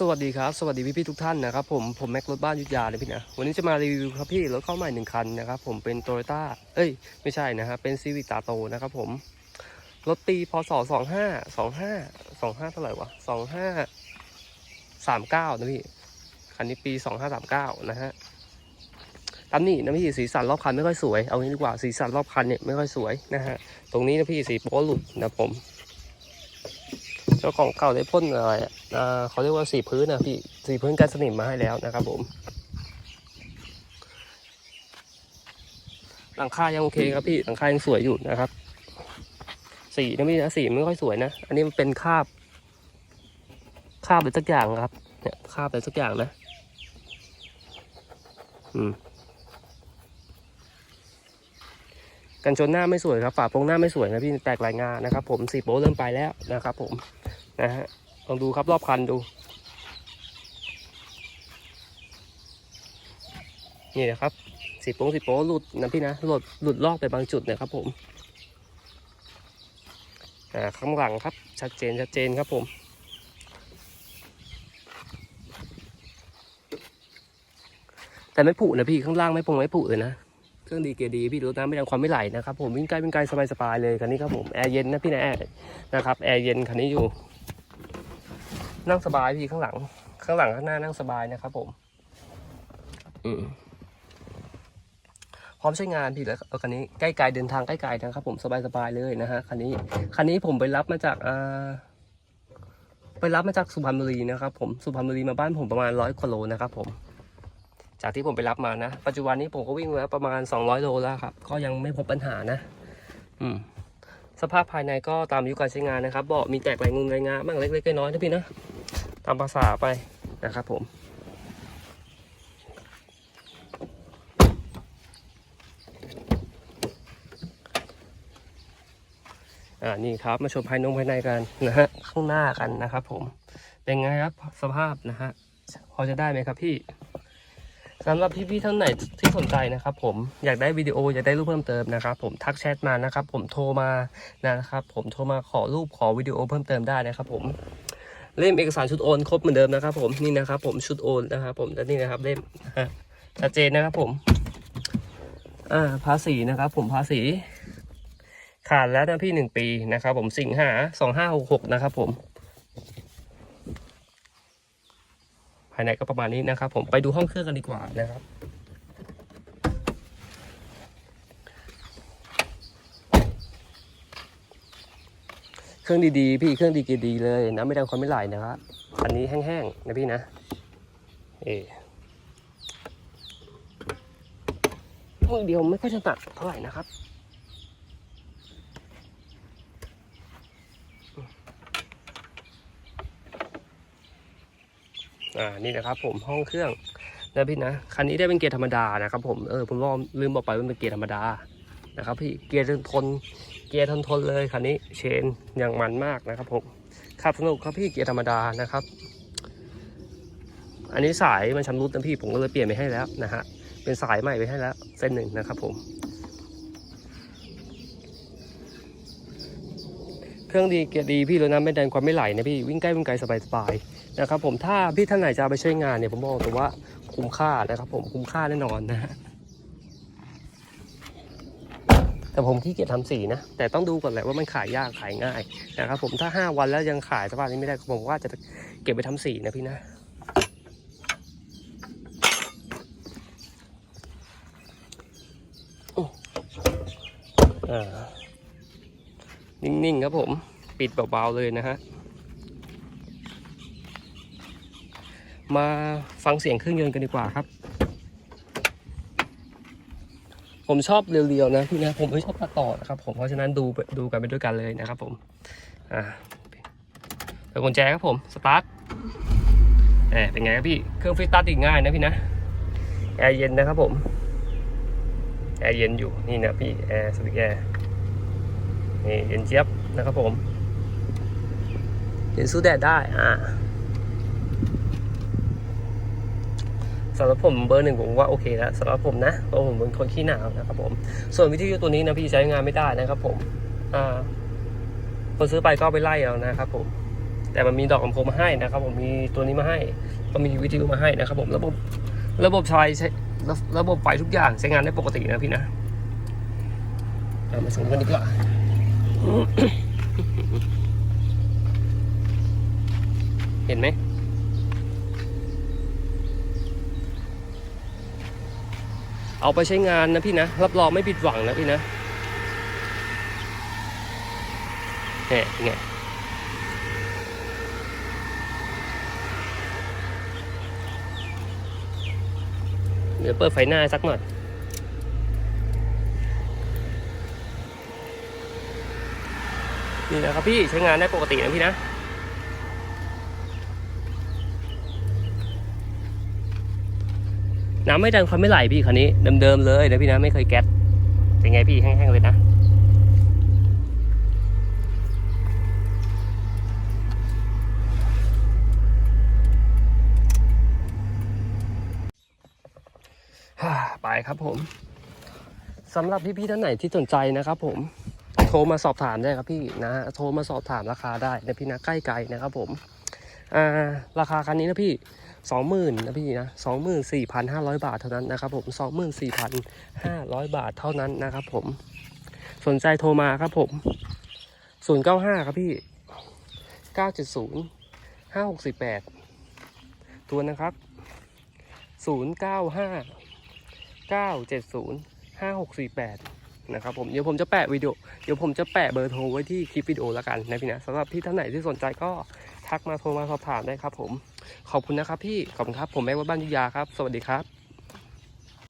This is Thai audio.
สวัสดีครับ สวัสดีพี่พี่ๆทุกท่านนะครับผมผมแม็กรถบ้านยุทธยาเลยพี่นะวันนี้จะมารีวิวครับพี่รถเข้าใหม่หนึ่งคันนะครับผมเป็นโตโยต้าเอ้ยไม่ใช่นะฮะเป็นซีวิตตาโตนะครับผมรถปีพศสองห้าสองห้าสองห้าเท่าไหร่วะสองห้าสามเก้านะพี่คันนี้ปีสองห้าสามเก้านะฮะตำหนินะพี่สีสันรอบคันไม่ค่อยสวยเอางี้ดีกว่าสีสันรอบคันเนี่ยไม่ค่อยสวยนะฮะตรงนี้นะพี่สีโป๊หลุดนะผม จ้าของเก่าได้พ่นอะไรอ่าเขาเรียกว่าสีพื้นนะพี่สีพื้นกันสนิมมาให้แล้วนะครับผมหลังคายังโอเคครับพี่หลังคายังสวยอยู่นะครับ สีนะพี่นะสีไม่ค่อยสวยนะ อันนี้มันเป็นคาบ คาบอะไรสักอย่างครับ เนี่ยคาบอะไรสักอย่างนะ อืมกันชนหน้าไม่สวยครับฝาโปรงหน้าไม่สวยนะพี่แตกลายงานะครับ ผมสีโป๊เริ่มไปแล้วนะครับ ผม นะฮะลองดูครับรอบคันดูนี่นะครับสีโป้งสีโป้หลุดนะพี่นะหลุดหลุดลอกไปบางจุดนะครับผมอ่าข้างหลังครับ ชัดเจนชัดเจนครับผมแต่ไม่ผุนะพี่ข้างล่างไม่พงไม่ผุเลยนะเครื่องดีเกียร์ดีพี่รู้นะไม่ดังความไม่ไหลนะครับผมวิ่งใกล้วิ่งไกลสบายๆเลยคันนี้ครับผมแอร์เย็นนะพี่นะแอร์นะครับแอร์เย็นคันนี้อยู่ นั่งสบายพี่ข้างหลัง ข้างหลังข้างหน้านั่งสบายนะครับผม อืมพร้อมใช้งานพี่แล้วคันนี้ใกล้ไกลเดินทางใกล้ไกลนะครับ ผมสบายๆเลยนะฮะคันนี้คันนี้ผมไปรับมาจากอ่าไปรับมาจากสุพรรณบุรีนะครับ ผมสุพรรณบุรีมาบ้านผมประมาณร้อยกว่าโลนะครับ ผม จากที่ผมไปรับมานะปัจจุบันนี้ผมก็วิ่งมาแล้วประมาณ200โลแล้วครับ ก็ยังไม่พบปัญหานะ อืม สภาพภายในก็ตามอายุการใช้งานนะครับเบาะมีแตกลายงูลายงาบ้างเล็กๆน้อยๆนะพี่นะ ตามภาษาไปนะครับผมอ่านี่ครับมาชมภายนงภายในกันนะฮะข้างหน้ากันนะครับผมเป็นไงครับสภาพนะฮะพอจะได้ไหมครับพี่สำหรับพี่ๆท่านไหนที่สนใจนะครับผมอยากได้วิดีโออยากได้รูปเพิ่มเติมนะครับผมทักแชทมานะครับผมโทรมานะครับผมโทรมาขอรูปขอวิดีโอเพิ่มเติมได้นะครับผม เล่มเอกสารชุดโอนครบเหมือนเดิมนะครับ ผมนี่นะครับ ผมชุดโอนนะครับผมและนี่นะครับเล่มชัดเจนนะครับผมอ่าภาษีนะครับ ผมภาษีขาดแล้วนะพี่หนึ่งปีนะครับ ผมสิงหาสองห้าหกหกนะครับ ผม ภายในก็ประมาณนี้นะครับ ผมไปดูห้องเครื่องกันดีกว่านะครับ เครื่องดีๆ พี่เครื่องดีกีดีเลยนะไม่ดังความไม่ไหลนะครับอันนี้แห้งๆนะพี่นะเออมือเดียวไม่ค่อยถนัดเท่าไหร่นะครับอ่านี่นะครับผมห้องเครื่องนะพี่นะคันนี้ได้เป็นเกียร์ธรรมดานะครับผมเออผมลืมลืมบอกไปว่าเป็นเกียร์ธรรมดานะครับพี่เกียร์ทน กียร์ทนทนเลยคันนี้เชนอย่างมันมากนะครับผมขับสนุกครับพี่เกียร์ธรรมดานะครับ อันนี้สายมันชำรุดนะพี่ผมก็เลยเปลี่ยนไปให้แล้วนะฮะเป็นสายใหม่ไปให้แล้วเส้นหนึ่งนะครับผม เครื่องดีเกียร์ดีพี่รถน้ำไม่แดงความไม่ไหลนะพี่วิ่งใกล้วิ่งไกลสบายๆนะครับผมถ้าพี่ท่านไหนจะไปใช้งานเนี่ยผมบอกตัวว่าคุ้มค่านะครับผมคุ้มค่าแน่นอนนะฮะ แต่ผมขี้เกียจทำสีนะ แต่ต้องดูก่อนแหละว่ามันขายยากขายง่ายนะครับผมถ้า 5 วันแล้วยังขายสภาพนี้ไม่ได้ผมว่าจะเก็บไปทำสีนะพี่นะโอ้อ่านิ่งๆครับผมปิดเบาๆเลยนะฮะ มาฟังเสียงเครื่องยนต์กันดีกว่าครับ ผมชอบเรียวๆนะพี่นะผมไม่ชอบตัดต่อนะครับผมเพราะฉะนั้นดูดูกันไปด้วยกันเลยนะครับผมอ่าเปิดกุญแจครับผมสตาร์ทแหมเป็นไงครับพี่เครื่องฟรีสตาร์ติง่ายนะพี่นะแอร์เย็นนะครับผมแอร์เย็นอยู่นี่นะพี่แอร์สวิตแอร์นี่เย็นเจี๊ยบนะครับผมเย็นสู้แดดได้อ่า สำหรับผมเบอร์หนึ่งผมว่าโอเคแล้วสำหรับผมนะเพราะผมเป็นคนขี้หนาวนะครับผม ส่วนวิทยุตัวนี้นะพี่ใช้งานไม่ได้นะครับผม อ่าคนซื้อไปก็ไปไล่เอานะครับผม แต่มันมีดอกลำโพงมาให้นะครับ ผมมีตัวนี้มาให้ ก็มีวิทยุมาให้นะครับ ผมระบบระบบไฟใช้ระระบบไฟทุกอย่างใช้งานได้ปกตินะพี่นะเอามาชมกันดีกว่าเห็นไหม เอาไปใช้งานนะพี่นะ รับรองไม่ผิดหวังนะพี่นะแหมไงเดี๋ยวเปิดไฟหน้าสักหน่อยนี่นะครับพี่ใช้งานได้ปกตินะพี่นะ น้ำไม่ดันควันไม่ไหลพี่คันนี้เดิมๆเลยนะพี่นะไม่เคยแก๊สเป็นไงพี่แห้งๆเลยนะไปครับผมสำหรับพี่ๆท่านไหนที่สนใจนะครับผมโทรมาสอบถามได้ครับพี่นะโทรมาสอบถามราคาได้นะพี่นะใกล้ไกลนะครับผม อ่าราคาคันนี้นะพี่สองหมื่นนะพี่นะสองหมื่นสี่พันห้าร้อยบาทเท่านั้นนะครับผมสองหมื่นสี่พันห้าร้อยบาทเท่านั้นนะครับผม สนใจโทรมาครับผมศูนย์เก้าห้าครับพี่เก้าเจ็ดศูนย์ห้าหกสี่แปดตัวนะครับศูนย์เก้าห้าเก้าเจ็ดศูนย์ห้าหกสี่แปดนะครับผมเดี๋ยวผมจะแปะวิดีโอเดี๋ยวผมจะแปะเบอร์โทรไว้ที่คลิปวิดีโอแล้วกันนะพี่นะสำหรับพี่ท่านไหนที่สนใจก็ ทักมาโทรมาสอบถามได้ครับผม ขอบคุณนะครับพี่ ขอบคุณครับ ผมแม็กวัดบ้านยุยาครับ สวัสดีครับ